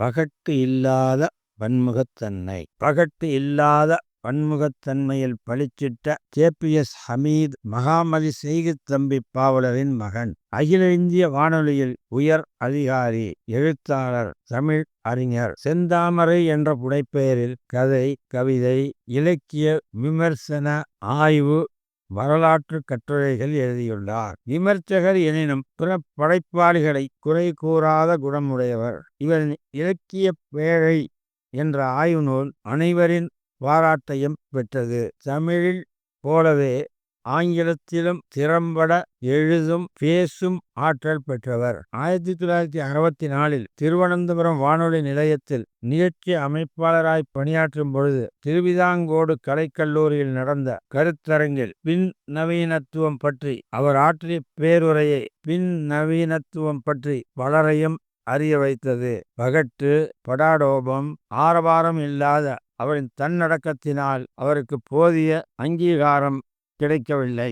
பகட்டு இல்லாத பன்முகத்தன்மை. பகட்டு இல்லாத பன்முகத்தன்மையில் பளிச்சிட்ட ஜேபிஎஸ் ஹமீத் மகாமதி செய்குத் தம்பி பாவலரின் மகன். அகில இந்திய வானொலியில் உயர் அதிகாரி எழுத்தாளர் தமிழ் அறிஞர் செந்தாமரை என்ற புனைப்பெயரில் கதை கவிதை இலக்கிய விமர்சன ஆய்வு வரலாற்று கட்டுரைகள் எழுதியுள்ளார். விமர்சகர் எனினும் பிற படைப்பாளிகளை குறை கூறாத குணமுடையவர். இவரின் இலக்கிய பேழை என்ற ஆய்வு நூல் அனைவரின் பாராட்டையும் பெற்றது. தமிழில் போலவே ஆங்கிலத்திலும் திறம்பட எழுதும் பேசும் ஆற்றல் பெற்றவர். ஆயிரத்தி தொள்ளாயிரத்தி அறுபத்தி நாலில் திருவனந்தபுரம் வானொலி நிலையத்தில் நிகழ்ச்சி அமைப்பாளராய் பணியாற்றும் பொழுது திருவிதாங்கோடு கலைக்கல்லூரியில் நடந்த கருத்தரங்கில் பின் நவீனத்துவம் பற்றி அவர் ஆற்றிய பேருரையை பின் நவீனத்துவம் பற்றி பலரையும் அறிய வைத்தது. பகட்டு படாடோபம் ஆரவாரம் இல்லாத அவரின் தன்னடக்கத்தினால் அவருக்கு போதிய அங்கீகாரம் கிடைக்கவில்லை